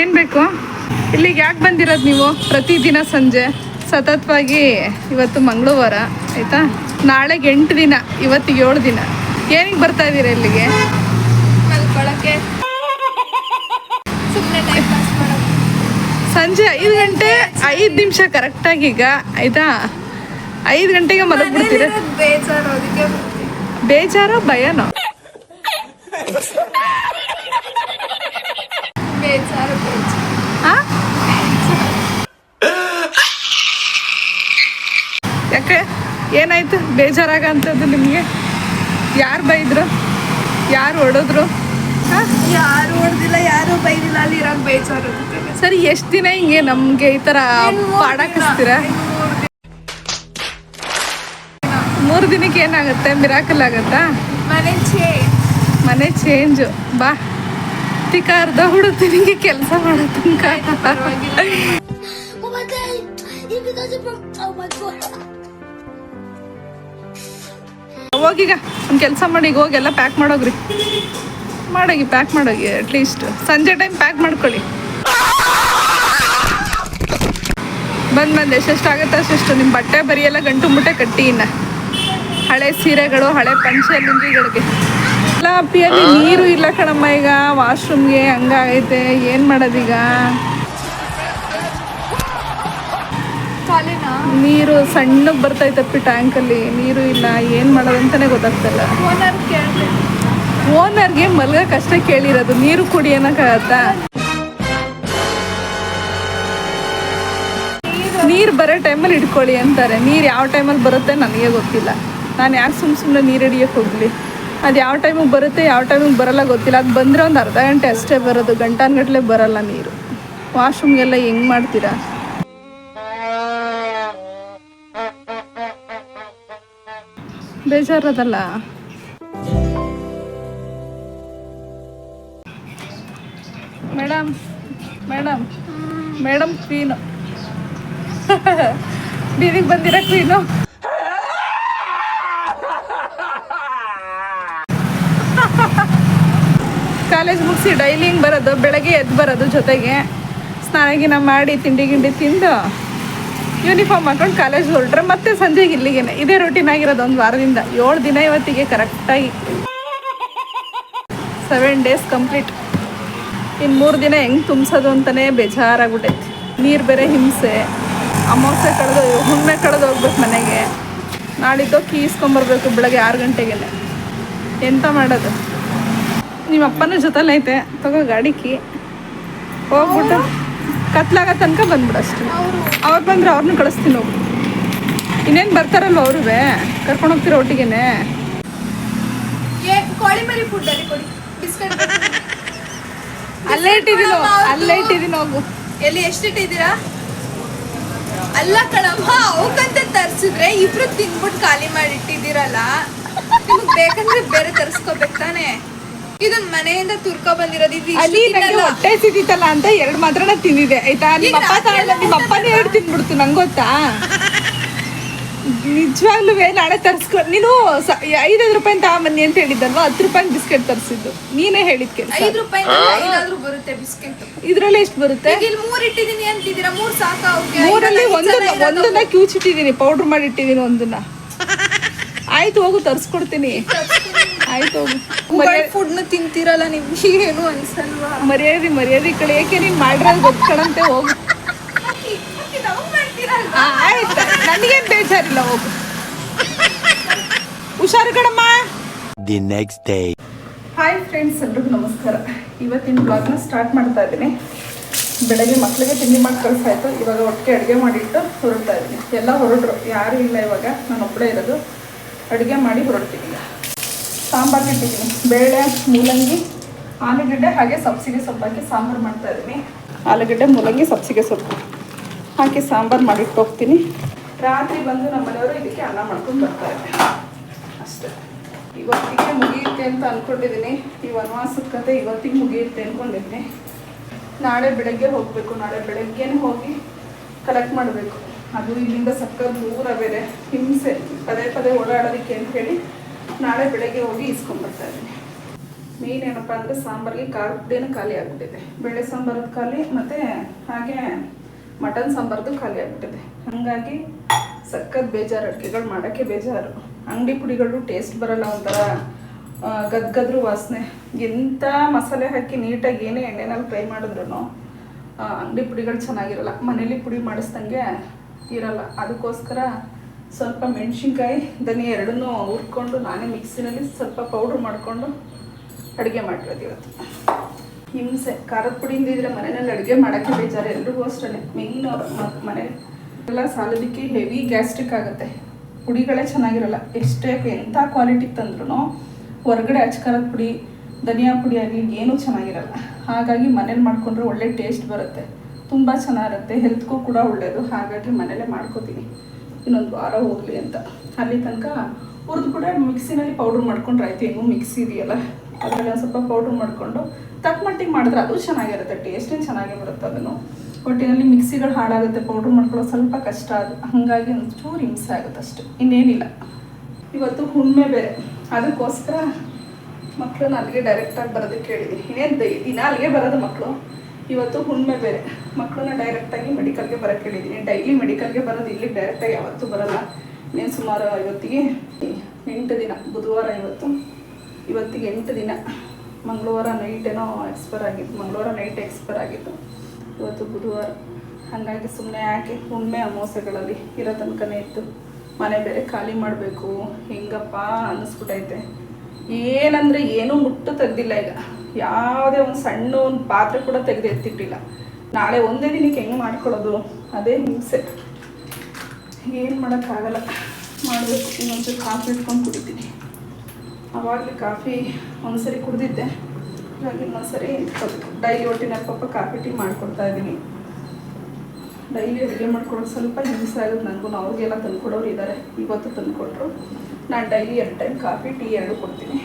ಏನು ಬೇಕು? ಇಲ್ಲಿಗೆ ಯಾಕೆ ಬಂದಿರೋದು ನೀವು? ಪ್ರತಿದಿನ ಸಂಜೆ? ಸತತವಾಗಿ ಇವತ್ತು ಮಂಗಳವಾರ ಆಯಿತಾ? ನಾಳೆಗೆ ಎಂಟು ದಿನ ಇವತ್ತಿಗೆ ಏಳು ದಿನ. ಏನಿಗೆ ಬರ್ತಾ ಇದ್ದೀರ ಇಲ್ಲಿಗೆ? ಸಂಜೆ ಐದು ಗಂಟೆ ಐದು ನಿಮಿಷ ಕರೆಕ್ಟಾಗಿ ಈಗ ಆಯಿತಾ? ಐದು ಗಂಟೆಗೆ ಮಲಗ್ಬಿಡ್ತೀರ. ಬೇಜಾರೋ ಭಯನೋ ಬೇಜಾರು ಬೇಜಾರು ಆ? ಯಾಕೆ ಏನಾಯ್ತು? ಬೇಜಾರಾಗಂಥದ್ದು ನಿಮಗೆ? ಯಾರು ಬೈದ್ರು? ಯಾರು ಹೊಡೆದ್ರು? ಹಾಂ? ಯಾರು ಹೊಡೆದಿಲ್ಲ ಯಾರು ಬೈದಿಲ್ಲ ಅಲ್ಲಿ ಇರೋ ಬೇಜಾರು. ಸರಿ ಎಷ್ಟು ದಿನ ಹಿಂಗೆ ನಮಗೆ ಈ ಥರ ಇನ್ನು ಮೂರ್ ದಿನಕ್ಕೆ ಏನಾಗುತ್ತೆ? ಮಿರಾಕಲ್ ಆಗತ್ತಾ? ಮನೆ ಚೇಂಜ್ ಮನೆ ಚೇಂಜು ಬಾ. ತಿಕ್ಕ ಅರ್ಧ ನಿಂಗೆ ಕೆಲಸ ಮಾಡೋ ತನಕ. ಹೋಗೀಗ ಒಂದು ಕೆಲಸ ಮಾಡಿ ಹೋಗಿ ಎಲ್ಲ ಪ್ಯಾಕ್ ಮಾಡೋಗ್ರಿ. ಮಾಡೋಗಿ ಪ್ಯಾಕ್ ಮಾಡೋಗಿ ಅಟ್ಲೀಸ್ಟ್ ಸಂಜೆ ಟೈಮ್ ಪ್ಯಾಕ್ ಮಾಡ್ಕೊಳ್ಳಿ. ಬಂದು ಬಂದು ಎಷ್ಟೆಷ್ಟಾಗುತ್ತೆ ಅಷ್ಟೆಷ್ಟು. ನಿಮ್ಮ ಬಟ್ಟೆ ಬರಿ ಎಲ್ಲ ಗಂಟು ಮುಟ್ಟೆ ಕಟ್ಟಿ ಇನ್ನ. ಹಳೆ ಸೀರೆಗಳು, ಹಳೆ ಪಂಚೆ, ಲುಂಗಿಗಳಿಗೆ. ಎಲ್ಲ ಅಪ್ಪಿಯಲ್ಲಿ ನೀರು ಇಲ್ಲ ಕಣಮ್ಮ ಈಗ. ವಾಶ್ರೂಮ್ಗೆ ಹಂಗಾಗೈತೆ. ಏನು ಮಾಡೋದೀಗ? ನೀರು ಸಣ್ಣಗೆ ಬರ್ತೈತಪ್ಪಿ ಟ್ಯಾಂಕಲ್ಲಿ ನೀರು ಇಲ್ಲ ಏನು ಮಾಡೋದಂತಲೇ ಗೊತ್ತಾಗ್ತಲ್ಲ. ಓನರ್ ಓನರ್ಗೆ ಮಲ್ಗಕ್ಕೆ ಅಷ್ಟೇ ಕೇಳಿರೋದು. ನೀರು ಕುಡಿ ಅನ್ನಕ್ಕಾಗತ್ತಾ ನೀರು. ಬರೋ ಟೈಮಲ್ಲಿ ಇಟ್ಕೊಳ್ಳಿ ಅಂತಾರೆ. ನೀರು ಯಾವ ಟೈಮಲ್ಲಿ ಬರುತ್ತೆ ನನಗೆ ಗೊತ್ತಿಲ್ಲ. ನಾನು ಯಾಕೆ ಸುಮ್ಮ ಸುಮ್ಮನೆ ನೀರು ಹಿಡಿಯೋಕೆ ಹೋಗಲಿ. ಅದು ಯಾವ ಟೈಮಿಗೆ ಬರುತ್ತೆ ಯಾವ ಟೈಮಿಗೆ ಬರಲ್ಲ ಗೊತ್ತಿಲ್ಲ. ಅದು ಬಂದರೆ ಒಂದು ಅರ್ಧ ಗಂಟೆ ಅಷ್ಟೇ ಬರೋದು. ಗಂಟಾನ್ಗಟ್ಲೆ ಬರಲ್ಲ ನೀರು. ವಾಶ್ರೂಮ್ಗೆಲ್ಲ ಹೆಂಗೆ ಮಾಡ್ತೀರಾ? ಬೇಜಾರದಲ್ಲ? Madam madam madam queen. ಬೀದಿಗೆ ಬಂದಿರ ಕ್ವೀನು. ಕಾಲೇಜ್ ಮುಗಿಸಿ ಡೈಲಿ ಹಿಂಗೆ ಬರೋದು, ಬೆಳಗ್ಗೆ ಎದ್ದು ಬರೋದು ಜೊತೆಗೆ, ಸ್ನಾನ ಗಿನ ಮಾಡಿ ತಿಂಡಿ ಗಿಂಡಿ ತಿಂದು. ಯೂನಿಫಾರ್ಮ್ ಹಾಕೊಂಡು ಕಾಲೇಜ್ ಹೊರಟ್ರೆ ಮತ್ತೆ ಸಂಜೆಗೆ ಇಲ್ಲಿಗೆ ಇದೇ ರೂಟೀನ್ ಆಗಿರೋದು ಒಂದು ವಾರದಿಂದ. ಏಳು ದಿನ ಇವತ್ತಿಗೆ ಕರೆಕ್ಟಾಗಿ ಸೆವೆನ್ ಡೇಸ್ ಕಂಪ್ಲೀಟ್ ಇನ್ನು ಮೂರು ದಿನ ಹೆಂಗೆ ತುಂಬಿಸೋದು ಅಂತಲೇ ಬೇಜಾರಾಗ್ಬಿಟ್ಟೈತಿ ನೀರು ಬೇರೆ ಹಿಂಸೆ. ಅಮಾವಾಸ್ಯೆ ಕಳೆದು ಹುಣ್ಣೆ ಕಳೆದು ಹೋಗ್ಬೇಕು ಮನೆಗೆ. ನಾಳಿದ್ದು ಕೀ ಇಸ್ಕೊಂಬರ್ಬೇಕು ಬೆಳಗ್ಗೆ ಆರು ಗಂಟೆಗೆ ಎಂತ ಮಾಡೋದು? ನಿಮ್ಮ ಅಪ್ಪನ ಜೊತೆಲೈತೆ ತಗೋ ಗಾಡಿ ಕೀ ಹೋಗ್ಬಿಟ್ಟು. ಕತ್ಲಾಗ ತನಕ ಬಂದ್ಬಿಡು ಅಷ್ಟು ಅವ್ರು ಬಂದ್ರೆ ಅವ್ರನ್ನ ಕಳಿಸ್ತೀನಿ ಹೋಗು. ಇನ್ನೇನು ಬರ್ತಾರಲ್ವ ಅವ್ರೂ ಕರ್ಕೊಂಡು ಹೋಗ್ತೀರ ಒಟ್ಟಿಗೆನೆ? ಅಲ್ಲಿ ಇಟ್ಟಿದ್ದೀನಿ ಅಲ್ಲೇ ಇಟ್ಟಿದ್ದೀನಿ ಹೋಗು. ಎಲ್ಲಿ ಎಷ್ಟಿಟ್ಟಿದ್ದೀರಾ ಅಲ್ಲ ಕಣಮ್ಮ ಅವಕ್ಕಂತ ತರ್ಸಿದ್ರೆ ಇಬ್ರು ತಿನ್ಬಿಟ್ಟು ಖಾಲಿ ಮಾಡಿ ಇಟ್ಟಿದ್ದೀರಲ್ಲ. ನಿಮಗ್ ಬೇಕಂದ್ರೆ ಬೇರೆ ತರ್ಸ್ಕೋಬೇಕು ತಾನೇ? ಇದನ್ ಮನೆಯಿಂದ ತುರ್ಕೊ ಬಂದಿರೋದು. ಅಲ್ಲಿ ನಂಗೆ ಹೊಟ್ಟೆ ಅಂತ ಎರಡು ಮಾತ್ರನೇ ತಿಂದಿದೆ ಆಯ್ತಾ? ನಿಮ್ಮ ಅಪ್ಪ ತಗೊಂಡ ನಿಮ್ಮ ಅಪ್ಪನೇ ಎರಡು ತಿಂದ್ಬಿಡ್ತು ನಂಗೆ ಗೊತ್ತಾ? ನಿಜವಾಗ್ಲೂ ನಾಳೆ ತರ್ಸ್ಕೊ ನೀನು ಐದೈದು ರೂಪಾಯಿ ಬನ್ನಿ ಅಂತ ಹೇಳಿದ್ದಲ್ವಾ? ಹತ್ತು ರೂಪಾಯಿ ಬಿಸ್ಕೆಟ್ ತರಿಸಿದ್ದು. ನೀನೇ ಹೇಳಿದ್ ಕೆಲಸ. ಐದು ರೂಪಾಯಿ ಐದಾದ್ರೂ ಬರುತ್ತೆ ಬಿಸ್ಕೆಟ್. ಇದ್ರಲ್ಲಿ ಎಷ್ಟು ಬರುತ್ತೆ? ಇಲ್ಲಿ ಮೂರ್ ಇಟ್ಟಿದೀನಿ ಅಂತಿದ್ದೀರಾ? ಮೂರ್ ಸಾಕು? ಮೂರಲ್ಲಿ ಒಂದನ್ನ ಒಂದನ್ನ ಕ್ಯೂಚಿಟ್ಟಿದ್ದೀನಿ ಪೌಡರ್ ಮಾಡಿ ಇಟ್ಟಿದ್ದೀನಿ ಒಂದನ್ನ. ಆಯ್ತು ಹೋಗು ತರ್ಸ್ಕೊಡ್ತೀನಿ. ಆಯ್ತು. ಹೋಗು ಮರ್ಯಾದೆ ಫುಡ್ನ ತಿಂತೀರಲ್ಲ ನೀವು? ಏನು ಅನ್ಸಲ್ವಾ? ಮರ್ಯಾದೆ ಮರ್ಯಾದೆ ಕಡೆ ಏಕೆ ನೀನು ಮಾಡಿರೋದು ಗೊತ್ಕೊಳಂತೆ ಹೋಗು. ಆಯ್ತು. ನನಗೇನು ಬೇಜಾರಿಲ್ಲ ಹೋಗು. ಹುಷಾರು ಕಡಮ್ಮ the next day hi friends ಎಲ್ರಿಗೂ ನಮಸ್ಕಾರ. ಇವತ್ತಿನ ಬ್ಲಾಗ್ನ ಸ್ಟಾರ್ಟ್ ಮಾಡ್ತಾ ಇದ್ದೀನಿ. ಬೆಳಗ್ಗೆ ಮಕ್ಕಳಿಗೆ ತಿಂಡಿ ಮಾಡಿ ಕಳ್ಸಾಯ್ತು. ಇವಾಗ ಒಟ್ಟಿಗೆ ಅಡುಗೆ ಮಾಡಿಟ್ಟು ಹೊರಡ್ತಾ ಇದ್ದೀನಿ. ಎಲ್ಲ ಹೊರಡ್ರು. ಯಾರೂ ಇಲ್ಲ ಇವಾಗ. ನಾನು ಒಬ್ಬಳೇ ಇರೋದು. ಅಡುಗೆ ಮಾಡಿ ಹೊರಡ್ತೀನಿ. ಸಾಂಬಾರು ಇಟ್ಟಿದ್ದೀನಿ ಬೇಳೆ, ಮೂಲಂಗಿ, ಆಲೂಗಡ್ಡೆ ಹಾಗೆ ಸಬ್ಸಿಗೆ ಸೊಪ್ಪು. ಹಾಕಿ ಸಾಂಬಾರು ಮಾಡ್ತಾ ಇದ್ದೀನಿ. ಆಲೂಗಡ್ಡೆ, ಮೂಲಂಗಿ ಸಬ್ಸಿಗೆ ಸೊಪ್ಪು. ಹಾಕಿ ಸಾಂಬಾರು ಮಾಡಿಟ್ಟು ಹೋಗ್ತೀನಿ. ರಾತ್ರಿ ಬಂದು ನಮ್ಮ ಮನೆಯವರು ಇದಕ್ಕೆ ಅನ್ನ ಮಾಡ್ಕೊಂಡು ಬರ್ತಾರೆ ಅಷ್ಟೇ. ಇವತ್ತಿಗೆ ಮುಗಿಯುತ್ತೆ ಅಂತ ಅನ್ಕೊಂಡಿದ್ದೀನಿ. ಈ ವನವಾಸದ ಕತೆ ಇವತ್ತಿಗೆ ಮುಗಿಯುತ್ತೆ ಅಂದ್ಕೊಂಡಿದ್ದೀನಿ ನಾಳೆ ಬೆಳಗ್ಗೆ ಹೋಗಬೇಕು. ನಾಳೆ ಬೆಳಗ್ಗೆನೇ ಹೋಗಿ ಕಲೆಕ್ಟ್ ಮಾಡಬೇಕು. ಅದು ಇಲ್ಲಿಂದ ಸಕ್ಕ ದೂರ ಬೇರೆ. ಹಿಂಸೆ. ಪದೇ ಪದೇ ಓಡಾಡೋದಕ್ಕೆ ಅಂತ ಹೇಳಿ ನಾಳೆ ಬೆಳಗ್ಗೆ ಹೋಗಿ ಇಸ್ಕೊಂಡ್ಬರ್ತಾ ಇದ್ದೀನಿ. ಮೇನ್ ಏನಪ್ಪ ಅಂದರೆ ಸಾಂಬಾರಿಗೆ ಖಾರ ಪುಡಿನೂ ಖಾಲಿ ಆಗ್ಬಿಟ್ಟಿದೆ. ಬೇಳೆ ಸಾಂಬಾರದ್ದು ಖಾಲಿ, ಮತ್ತು ಹಾಗೆ ಮಟನ್ ಸಾಂಬಾರ್ದು ಖಾಲಿ ಆಗ್ಬಿಟ್ಟಿದೆ. ಹಾಗಾಗಿ ಸಖತ್ ಬೇಜಾರು, ಅಡುಗೆಗಳು ಮಾಡೋಕ್ಕೆ ಬೇಜಾರು. ಅಂಗಡಿ ಪುಡಿಗಳು ಟೇಸ್ಟ್ ಬರಲ್ಲ ಒಂಥರ ಗದ್ಗದ್ರು ವಾಸನೆ. ಎಂಥ ಮಸಾಲೆ ಹಾಕಿ ನೀಟಾಗಿ ಏನೇ ಎಣ್ಣೆನಲ್ಲಿ ಫ್ರೈ ಮಾಡಿದ್ರು ಅಂಗಡಿ ಪುಡಿಗಳು ಚೆನ್ನಾಗಿರಲ್ಲ. ಮನೇಲಿ ಪುಡಿ ಮಾಡಿಸ್ದಂಗೆ ಇರಲ್ಲ. ಅದಕ್ಕೋಸ್ಕರ ಸ್ವಲ್ಪ ಮೆಣಸಿನ್ಕಾಯಿ ಧನಿ ಎರಡನ್ನೂ ಹುರ್ಕೊಂಡು ನಾನೇ ಮಿಕ್ಸಿನಲ್ಲಿ ಸ್ವಲ್ಪ ಪೌಡ್ರ್ ಮಾಡಿಕೊಂಡು ಅಡುಗೆ ಮಾಡಿರೋದು ಇವತ್ತು. ಹಿಂಸೆ, ಖಾರದ ಪುಡಿ ಇದ್ದಿದ್ರೆ ಮನೆಯಲ್ಲಿ ಅಡುಗೆ ಮಾಡೋಕ್ಕೆ ಬೇಜಾರು, ಎಲ್ರಿಗೂ ಅಷ್ಟೇ ಮೇನ್ ಅವ್ರ ಮನೆ ಎಲ್ಲ ಸಾಲೋದಕ್ಕೆ ಹೆವಿ ಗ್ಯಾಸ್ಟ್ರಿಕ್ ಆಗುತ್ತೆ. ಪುಡಿಗಳೇ ಚೆನ್ನಾಗಿರಲ್ಲ. ಎಷ್ಟೇ ಎಂಥ ಕ್ವಾಲಿಟಿ ತಂದ್ರೂ ಹೊರಗಡೆ ಅಚ್ಕಾರದ ಪುಡಿ, ಧನಿಯಾ ಪುಡಿ ಆಗಲಿ ಏನೂ ಚೆನ್ನಾಗಿರಲ್ಲ. ಹಾಗಾಗಿ ಮನೇಲಿ ಮಾಡ್ಕೊಂಡ್ರೆ ಒಳ್ಳೆ ಟೇಸ್ಟ್ ಬರುತ್ತೆ. ತುಂಬ ಚೆನ್ನಾಗಿರುತ್ತೆ. ಹೆಲ್ತ್ಗೂ ಕೂಡ ಒಳ್ಳೆಯದು ಹಾಗಾಗಿ ಮನೇಲೇ ಮಾಡ್ಕೋತೀನಿ. ಇನ್ನೊಂದು ವಾರ ಹೋಗಲಿ ಅಂತ. ಅಲ್ಲಿ ತನಕ ಹುರಿದು ಕೂಡ ಮಿಕ್ಸಿನಲ್ಲಿ ಪೌಡ್ರ್ ಮಾಡ್ಕೊಂಡ್ರೆ ಆಯ್ತು. ಹೆಂಗೂ ಮಿಕ್ಸಿ ಇದೆಯಲ್ಲ, ಅದರಲ್ಲಿ ಒಂದು ಸ್ವಲ್ಪ ಪೌಡ್ರ್ ಮಾಡಿಕೊಂಡು ತಕ್ಕ ಮಟ್ಟಿಗೆ ಮಾಡಿದ್ರೆ ಅದು ಚೆನ್ನಾಗಿರುತ್ತೆ ಟೇಸ್ಟೇ ಚೆನ್ನಾಗೇ ಬರುತ್ತೆ ಅದನ್ನು. ಒಟ್ಟಿನಲ್ಲಿ ಮಿಕ್ಸಿಗಳು ಹಾಳಾಗುತ್ತೆ ಪೌಡ್ರ್ ಮಾಡ್ಕೊಳ್ಳೋ ಸ್ವಲ್ಪ ಕಷ್ಟ ಅದು. ಹಾಗಾಗಿ ಒಂಚೂರು ಹಿಂಸೆ ಆಗುತ್ತೆ ಅಷ್ಟು. ಇನ್ನೇನಿಲ್ಲ. ಇವತ್ತು ಹುಣ್ಮೆ ಬೇರೆ. ಅದಕ್ಕೋಸ್ಕರ ಮಕ್ಕಳನ್ನ ಅಲ್ಲಿಗೆ ಡೈರೆಕ್ಟಾಗಿ ಬರೋದಕ್ಕೆ ಹೇಳಿದ್ದೀನಿ. ಇನ್ನೇನು ದಿನ ಅಲ್ಲಿಗೆ ಬರೋದು ಮಕ್ಕಳು. ಇವತ್ತು ಹುಣ್ಣಿಮೆ ಬೇರೆ. ಮಕ್ಕಳನ್ನ ಡೈರೆಕ್ಟಾಗಿ ಮೆಡಿಕಲ್ಗೆ ಬರಕ್ಕೆ ಹೇಳಿದ್ದೀನಿ ಡೈಲಿ ಮೆಡಿಕಲ್ಗೆ ಬರೋದು ಇಲ್ಲಿಗೆ ಡೈರೆಕ್ಟಾಗಿ ಯಾವತ್ತೂ ಬರಲ್ಲ. ಇನ್ನೇನು ಸುಮಾರು ಇವತ್ತಿಗೆ ಎಂಟು ದಿನ, ಬುಧವಾರ ಇವತ್ತು. ಇವತ್ತಿಗೆ ಎಂಟು ದಿನ. ಮಂಗಳವಾರ ನೈಟ್ ಏನೋ ಎಕ್ಸ್ಪೈರ್ ಆಗಿತ್ತು. ಮಂಗಳವಾರ ನೈಟ್ ಎಕ್ಸ್ಪೈರ್ ಆಗಿತ್ತು. ಇವತ್ತು ಬುಧವಾರ. ಹಾಗಾಗಿ ಸುಮ್ಮನೆ ಯಾಕೆ ಹುಣ್ಣಿಮೆ ಅಮಾವಾಸ್ಯೆಗಳಲ್ಲಿ ಇರೋ ತನಕನೇ ಇತ್ತು. ಮನೆ ಬೇರೆ ಖಾಲಿ ಮಾಡಬೇಕು. ಹೆಂಗಪ್ಪ ಅನ್ನಿಸ್ಬಿಟ್ಟೈತೆ ಏನಂದರೆ ಏನೂ ಮುಟ್ಟು ತೆಗ್ದಿಲ್ಲ ಈಗ. ಯಾವುದೇ ಒಂದು ಸಣ್ಣ ಒಂದು ಪಾತ್ರೆ ಕೂಡ ತೆಗೆದು ಎತ್ತಿಟ್ಟಿಲ್ಲ. ನಾಳೆ ಒಂದೇ ದಿನಕ್ಕೆ ಹೆಂಗೆ ಮಾಡ್ಕೊಳ್ಳೋದು? ಅದೇ ಹಿಂಸೆ. ಏನು ಮಾಡೋಕ್ಕಾಗಲ್ಲ. ಮಾಡಬೇಕು. ಇನ್ನೊಂದು ಕಾಫಿ ಇಟ್ಕೊಂಡು ಕುಡಿತೀನಿ. ಆವಾಗಲೇ ಕಾಫಿ ಒಂದ್ಸರಿ ಕುಡಿದಿದ್ದೆ. ಹಾಗಾಗಿ ಇನ್ನೊಂದ್ಸರಿ ಡೈಲಿ ಒಟ್ಟಿನ ಪಾಪ ಕಾಫಿ ಟೀ ಮಾಡ್ಕೊಡ್ತಾ ಇದ್ದೀನಿ. ಡೈಲಿ ಅಡುಗೆ ಮಾಡ್ಕೊಡೋದು ಸ್ವಲ್ಪ ಹಿಂಸೆ ಆಗುತ್ತೆ ನನಗೂ. ಅವ್ರಿಗೆಲ್ಲ ತಂದ್ಕೊಡೋರು ಇದ್ದಾರೆ. ಇವತ್ತು ತಂದುಕೊಟ್ರು. ನಾನು ಡೈಲಿ ಎರಡು ಟೈಮ್ ಕಾಫಿ, ಟೀ ಎರಡು ಕೊಡ್ತೀನಿ.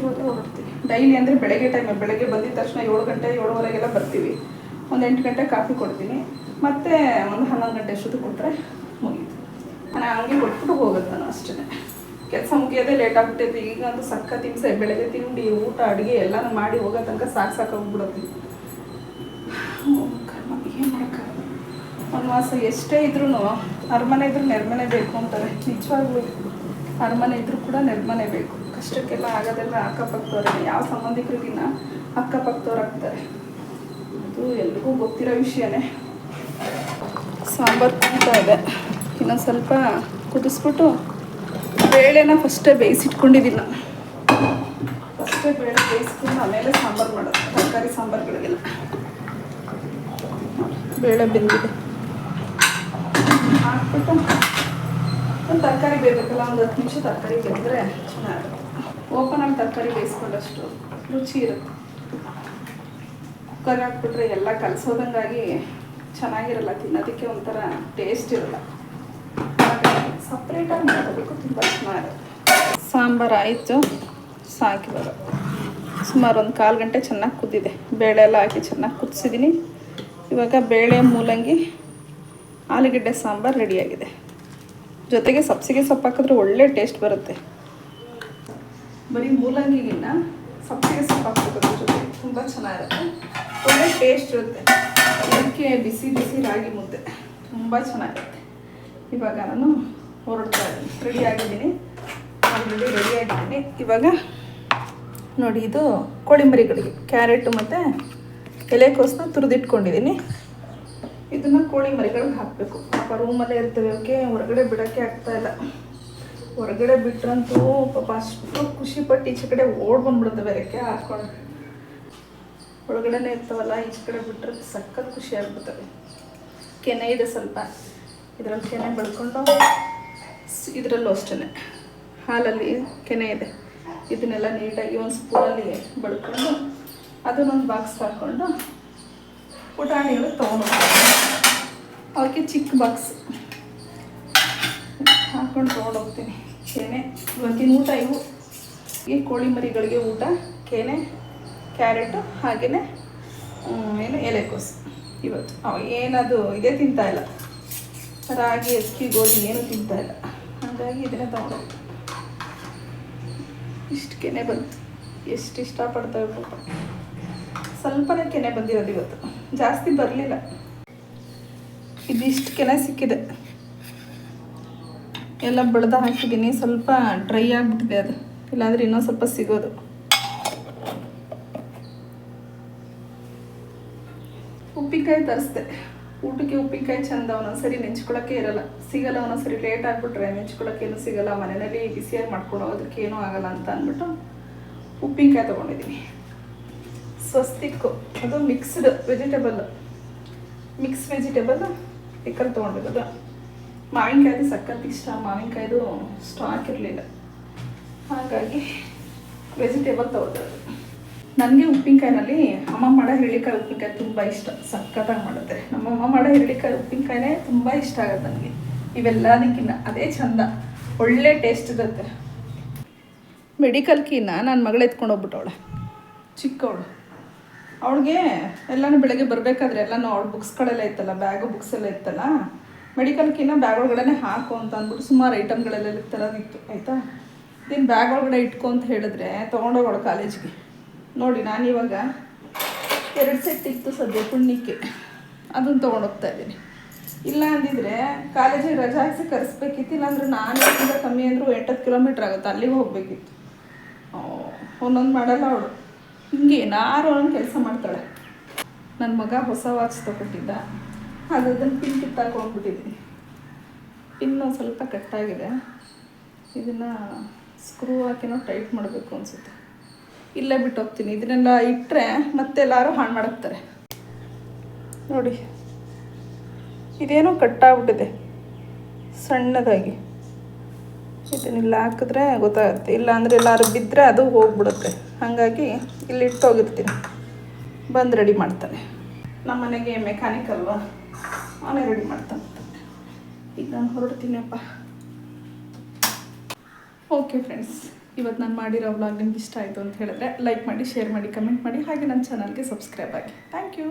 ಇವತ್ತು ಹೊರಡ್ತೀನಿ ಡೈಲಿ ಅಂದರೆ ಬೆಳಗ್ಗೆ ಟೈಮ್ ಬೆಳಗ್ಗೆ ಬಂದಿದ ತಕ್ಷಣ ಏಳು ಗಂಟೆ, ಏಳುವರೆಗೆಲ್ಲ ಬರ್ತೀವಿ. ಒಂದು ಎಂಟು ಗಂಟೆ ಕಾಫಿ ಕೊಡ್ತೀನಿ. ಮತ್ತೆ ಒಂದು ಹನ್ನೊಂದು ಗಂಟೆ ಅಷ್ಟೊತ್ತು ಕೊಟ್ಟರೆ ಮುಗೀತು. ನಾನು ಹಂಗೆ ಕೊಟ್ಬಿಟ್ಟು ಹೋಗುತ್ತೆ ನಾನು ಅಷ್ಟೇ. ಕೆಲಸ ಮುಗಿಯೋದೇ ಲೇಟ್ ಆಗ್ಬಿಟ್ಟಿದ್ದೆ ಈಗ ಅಂತೂ ಸಕ್ಕ ತಿನ್ಸೆ, ಬೆಳಗ್ಗೆ ತಿಂಡಿ, ಊಟ, ಅಡುಗೆ ಎಲ್ಲನೂ ಮಾಡಿ ಹೋಗೋ ತನಕ ಸಾಕು ಸಾಕಾಗ್ಬಿಡುತ್ತೆ. ಕರ್ಮ ಏನು ಮಾಡೋಕ್ಕಾಗಲ್ಲ. ವನವಾಸ ಎಷ್ಟೇ ಇದ್ರೂ ಅರಮನೆ ಇದ್ರೂ ನೆರ್ಮನೆ ಬೇಕು ಅಂತಾರೆ. ನಿಜವಾಗ್ಲೂ ಅರಮನೆ ಇದ್ರೂ ಕೂಡ ನೆರ್ಮನೆ ಬೇಕು. ಕಷ್ಟಕ್ಕೆಲ್ಲ ಆಗೋದೆಲ್ಲ ಅಕ್ಕಪಕ್ಕದವ್ರಿಗೆ ಯಾವ ಸಂಬಂಧಿಕರಿಗಿನ್ನ ಅಕ್ಕಪಕ್ಕದವ್ರು ಆಗ್ತಾರೆ ಅದು ಎಲ್ರಿಗೂ ಗೊತ್ತಿರೋ ವಿಷಯನೇ. ಸಾಂಬಾರು ತಿಂತಾ ಇದೆ. ಇನ್ನೊಂದು ಸ್ವಲ್ಪ ಕುದಿಸ್ಬಿಟ್ಟು ಬೇಳೆನ ಫಸ್ಟೇ ಬೇಯಿಸಿಟ್ಕೊಂಡಿದ್ದೀನಿ ಫಸ್ಟೇ ಬೇಳೆ ಬೇಯಿಸ್ಕೊಂಡು ಆಮೇಲೆ ಸಾಂಬಾರು ಮಾಡೋದು. ತರಕಾರಿ ಸಾಂಬಾರುಗಳಿಗೆಲ್ಲ. ಬೇಳೆ ಬೆಂದಿದೆ. ಹಾಕ್ಬಿಟ್ಟು ಒಂದು ತರಕಾರಿ ಬೇಯಬೇಕಲ್ಲ? ಒಂದು ಹತ್ತು ನಿಮಿಷ ತರಕಾರಿ ಬೆಂದರೆ ಚೆನ್ನಾಗಿರುತ್ತೆ. ಓಪನ್ ಆಗಿ ತರಕಾರಿ ಬೇಯಿಸ್ಕೊಂಡಷ್ಟು ರುಚಿ ಇರುತ್ತೆ. ಕುಕ್ಕರ್ ಹಾಕ್ಬಿಟ್ರೆ ಎಲ್ಲ ಕಲಸೋದಂಗಾಗಿ ಚೆನ್ನಾಗಿರಲ್ಲ, ತಿನ್ನೋದಕ್ಕೆ ಒಂಥರ ಟೇಸ್ಟ್ ಇರಲ್ಲ. ಸಪ್ರೇಟಾಗಿ ಮಾಡ್ಕೋಬೇಕು ತುಂಬ ಚೆನ್ನಾಗಿರುತ್ತೆ. ಸಾಂಬಾರು ಆಯಿತು ಸಾಕಿವಾಗ ಸುಮಾರು ಒಂದು ಕಾಲು ಗಂಟೆ ಚೆನ್ನಾಗಿ ಕುದ್ದಿದೆ. ಬೇಳೆ ಎಲ್ಲ ಹಾಕಿ ಚೆನ್ನಾಗಿ ಕುದಿಸಿದ್ದೀನಿ ಇವಾಗ ಬೇಳೆ, ಮೂಲಂಗಿ, ಆಲೂಗಡ್ಡೆ ಸಾಂಬಾರು ರೆಡಿಯಾಗಿದೆ ಜೊತೆಗೆ ಸಬ್ಸಿಗೆ ಸೊಪ್ಪು ಹಾಕಿದ್ರೆ ಒಳ್ಳೆ ಟೇಸ್ಟ್ ಬರುತ್ತೆ. ಬರೀ ಮೂಲಂಗಿಗಿನ್ನ ಸಪ್ಪೆಗೆ ಸೊಪ್ಪು ಹಾಕ್ಬೇಕು ಜೊತೆ ತುಂಬ ಚೆನ್ನಾಗಿರುತ್ತೆ. ಒಳ್ಳೆ ಟೇಸ್ಟ್ ಇರುತ್ತೆ. ಅದಕ್ಕೆ ಬಿಸಿ ಬಿಸಿ ರಾಗಿ ಮುದ್ದೆ ತುಂಬ ಚೆನ್ನಾಗಿರುತ್ತೆ. ಇವಾಗ ನಾನು ಹೊರಡ್ತಾ ಇದ್ದೀನಿ. ರೆಡಿ ಆಗಿದ್ದೀನಿ. ಆಲ್ರೆಡಿ ರೆಡಿ ಆಗಿದ್ದೀನಿ. ಇವಾಗ ನೋಡಿ ಇದು ಕೋಳಿಮರಿಗಳಿಗೆ ಕ್ಯಾರೆಟು ಮತ್ತು ಎಲೆಕೋಸನ್ನ ತುರಿದಿಟ್ಕೊಂಡಿದ್ದೀನಿ. ಇದನ್ನು ಕೋಳಿ ಮರಿಗಳಿಗೆ ಹಾಕಬೇಕು. ಪಾಪ ರೂಮಲ್ಲೇ ಇರ್ತವೆ. ಅವಕ್ಕೆ ಹೊರಗಡೆ ಬಿಡೋಕ್ಕೆ ಆಗ್ತಾಯಿಲ್ಲ ಹೊರಗಡೆ ಬಿಟ್ರಂತೂ ಪಾಪ ಅಷ್ಟು ಖುಷಿ ಪಟ್ಟು ಈಚೆ ಕಡೆ ಓಡ್ ಬಂದ್ಬಿಡುತ್ತೆ ಬೇರೆಕ್ಕೆ ಹಾಕೊಂಡು ಒಳಗಡೆನೇ ಇರ್ತಾವಲ್ಲ, ಈಚೆ ಕಡೆ ಬಿಟ್ಟರೆ ಸಖತ್ ಖುಷಿ ಆಗ್ಬಿಡ್ತವೆ ಕೆನೆ ಇದೆ ಸ್ವಲ್ಪ. ಇದರಲ್ಲಿ ಕೆನೆ ಬೆಳ್ಕೊಂಡು ಇದರಲ್ಲೂ ಅಷ್ಟೇ ಹಾಲಲ್ಲಿ ಕೆನೆ ಇದೆ. ಇದನ್ನೆಲ್ಲ ನೀಟಾಗಿ ಒಂದು ಸ್ಪೂನಲ್ಲಿ ಬಳ್ಕೊಂಡು ಅದನ್ನೊಂದು ಬಾಕ್ಸ್ ಹಾಕ್ಕೊಂಡು ಪುಟಾಣಿಗಳು ತೊಗೊಂಡು ಅವಕ್ಕೆ ಚಿಕ್ಕ ಬಾಕ್ಸ್ ಹಾಕ್ಕೊಂಡು ತೊಗೊಂಡು ಹೋಗ್ತೀನಿ. ಕೆನೆ, ಇವತ್ತಿನ ಊಟ ಇವು. ಈ ಕೋಳಿ ಮರಿಗಳಿಗೆ ಊಟ, ಕೆನೆ, ಕ್ಯಾರೆಟು ಹಾಗೆಯೇ ಏನು ಎಲೆಕೋಸು. ಇವತ್ತು. ಅವು ಏನದು, ಇದೇ ತಿಂತಾ ಇಲ್ಲ. ರಾಗಿ, ಅಕ್ಕಿ, ಗೋಧಿ ಏನು ತಿಂತಾ ಇಲ್ಲ. ಹಾಗಾಗಿ ಇದನ್ನೇ ತೊಗೊಂಡು ಇಷ್ಟು ಕೆನೆ ಬಂತು. ಎಷ್ಟು ಇಷ್ಟಪಡ್ತೇವೆ ಪಾಪ. ಸ್ವಲ್ಪನೇ ಕೆನೆ ಬಂದಿರೋದು ಇವತ್ತು. ಜಾಸ್ತಿ ಬರಲಿಲ್ಲ. ಇದಿಷ್ಟು ಕೆನೆ ಸಿಕ್ಕಿದೆ. ಎಲ್ಲ ಬೆಳೆದ ಹಾಕಿದ್ದೀನಿ. ಸ್ವಲ್ಪ ಡ್ರೈ ಆಗಿಬಿಟ್ಟಿದೆ ಅದು. ಇಲ್ಲಾಂದ್ರೆ ಇನ್ನೂ ಸ್ವಲ್ಪ ಸಿಗೋದು. ಉಪ್ಪಿನಕಾಯಿ ತರಿಸ್ದೆ. ಊಟಕ್ಕೆ ಉಪ್ಪಿನಕಾಯಿ ಚಂದ ಒಂದೊಂದ್ಸರಿ ನೆಂಚ್ಕೊಳಕ್ಕೆ ಇರಲ್ಲ. ಸಿಗಲ್ಲ, ಒಂದೊಂದ್ಸರಿ ಲೇಟ್ ಆಗಿಬಿಟ್ರೆ ಏನು ಸಿಗಲ್ಲ. ಮನೆಯಲ್ಲಿ ಬಿಸಿಯಾಗಿ ಮಾಡ್ಕೊಂಡು ಹೋಗೋದಕ್ಕೆ ಏನೂ ಆಗಲ್ಲ ಅಂತ ಅಂದ್ಬಿಟ್ಟು ಉಪ್ಪಿನಕಾಯಿ ತೊಗೊಂಡಿದ್ದೀನಿ. ಸ್ವಸ್ತಿಕ್ಕು. ಅದು mixed vegetable mix vegetable pickle ತೊಗೊಂಡಿರೋದು. ಮಾವಿನಕಾಯ್ದು ಸಖತ್ ಇಷ್ಟ. ಮಾವಿನಕಾಯ್ದು ಸ್ಟಾಕ್ ಇರಲಿಲ್ಲ ಹಾಗಾಗಿ ವೆಜಿಟೇಬಲ್ ತೊಗೊಳ್ಳೋದು ನನಗೆ ಉಪ್ಪಿನಕಾಯಿನಲ್ಲಿ ಅಮ್ಮ ಮಾಡ ಹಿರಳಿಕಾಯಿ ಉಪ್ಪಿನಕಾಯಿ ತುಂಬ ಇಷ್ಟ. ಸಖತ್ತಾಗಿ ಮಾಡುತ್ತೆ. ನಮ್ಮಮ್ಮ ಮಾಡೋ ಹಿರಳಿಕಾಯಿ ಉಪ್ಪಿನಕಾಯಿನೇ ತುಂಬ ಇಷ್ಟ ಆಗುತ್ತೆ ನನಗೆ. ಇವೆಲ್ಲದಕ್ಕಿಂತ ಅದೇ ಚಂದ. ಒಳ್ಳೆ ಟೇಸ್ಟ್ ಇರುತ್ತೆ. ಮೆಡಿಕಲ್ಕಿನ್ನ ನನ್ನ ಮಗಳು ಎತ್ಕೊಂಡು ಹೋಗ್ಬಿಟ್ಟವಳೆ ಚಿಕ್ಕವಳು. ಅವಳಿಗೆ ಎಲ್ಲನೂ ಬೆಳಗ್ಗೆ ಬರಬೇಕಾದ್ರೆ ಎಲ್ಲನೂ ಅವಳು ಬುಕ್ಸ್ಗಳೆಲ್ಲ ಇತ್ತಲ್ಲ ಬ್ಯಾಗು ಬುಕ್ಸ್ ಎಲ್ಲ ಇತ್ತಲ್ಲ ಮೆಡಿಕಲ್ಕಿನ್ನ ಬ್ಯಾಗ್ ಒಳಗಡೆ ಹಾಕು ಅಂತ ಅಂದ್ಬಿಟ್ಟು ಸುಮಾರು ಐಟಮ್ಗಳೆಲ್ಲ ತರೋದಿತ್ತು ಆಯಿತಾ ನೀನು ಬ್ಯಾಗ್ ಒಳಗಡೆ ಇಟ್ಕೊ ಅಂತ ಹೇಳಿದ್ರೆ ತೊಗೊಂಡೋಗೋಳು ಕಾಲೇಜ್ಗೆ. ನೋಡಿ, ನಾನು ಇವಾಗ ಎರಡು ಸೆಟ್ ಇತ್ತು ಸದ್ಯ ಪುಣ್ಯಕ್ಕೆ. ಅದನ್ನು ತೊಗೊಂಡೋಗ್ತಾ ಇದ್ದೀನಿ. ಇಲ್ಲ ಅಂದಿದ್ರೆ ಕಾಲೇಜಿಗೆ ರಜಾ ಹಾಕಿಸಿ ಕರೆಸ್ಬೇಕಿತ್ತು, ಇಲ್ಲಾಂದ್ರೆ ನಾನು ಕಮ್ಮಿ ಅಂದರೂ ಎಂಟತ್ತು ಕಿಲೋಮೀಟ್ರ್ ಆಗುತ್ತೆ, ಅಲ್ಲಿಗೆ ಹೋಗಬೇಕಿತ್ತು. ಒಂದೊಂದು ಮಾಡಲ್ಲ ಅವಳು. ಹಿಂಗೆ ಏನಾರು ಕೆಲಸ ಮಾಡ್ತಾಳೆ. ನನ್ನ ಮಗ ಹೊಸ ವಾಚ್ ತೊಗೊಟ್ಟಿದ್ದ ಅದು ಅದನ್ನು ಪಿನ್ ಕಿತ್ತಾಕೊಂಡ್ಬಿಟ್ಟಿದ್ದೀನಿ ಪಿನ್ನು ಸ್ವಲ್ಪ ಕಟ್ಟಾಗಿದೆ. ಇದನ್ನು ಸ್ಕ್ರೂ ಹಾಕಿನೋ ಟೈಟ್ ಮಾಡಬೇಕು ಅನಿಸುತ್ತೆ. ಇಲ್ಲೇ ಬಿಟ್ಟು ಹೋಗ್ತೀನಿ ಇದನ್ನೆಲ್ಲ ಇಟ್ಟರೆ ಮತ್ತೆ ಎಲ್ಲರೂ ಹಾಳು ಮಾಡಾಕ್ತಾರೆ. ನೋಡಿ, ಇದೇನೋ ಕಟ್ಟಾಗ್ಬಿಟ್ಟಿದೆ. ಸಣ್ಣದಾಗಿ. ಇದನ್ನೆಲ್ಲ ಹಾಕಿದ್ರೆ ಗೊತ್ತಾಗುತ್ತೆ. ಇಲ್ಲ ಅಂದರೆ ಎಲ್ಲರೂ ಬಿದ್ದರೆ ಅದು ಹೋಗ್ಬಿಡುತ್ತೆ. ಹಾಗಾಗಿ ಇಲ್ಲಿ ಇಟ್ಟು ಹೋಗಿರ್ತೀನಿ. ಬಂದು ರೆಡಿ ಮಾಡ್ತಾನೆ. ನಮ್ಮ ಮನೆಗೆ ಮೆಕ್ಯಾನಿಕ್ ಅಲ್ವಾ? ಅವನೇ ರೆಡಿ ಮಾಡ್ತಾನೆ. ಈಗ ನಾನು ಹೊರಡ್ತೀನಪ್ಪ. ಓಕೆ ಫ್ರೆಂಡ್ಸ್ ಇವತ್ತು ನಾನು ಮಾಡಿರೋ ವ್ಲಾಗ್ ನಿಮ್ಗೆ ಇಷ್ಟ ಆಯಿತು ಅಂತ ಹೇಳಿದ್ರೆ ಲೈಕ್ ಮಾಡಿ ಶೇರ್ ಮಾಡಿ ಕಮೆಂಟ್ ಮಾಡಿ, ಹಾಗೆ ನನ್ನ ಚಾನಲ್ಗೆ ಸಬ್ಸ್ಕ್ರೈಬ್ ಆಗಿ. Thank you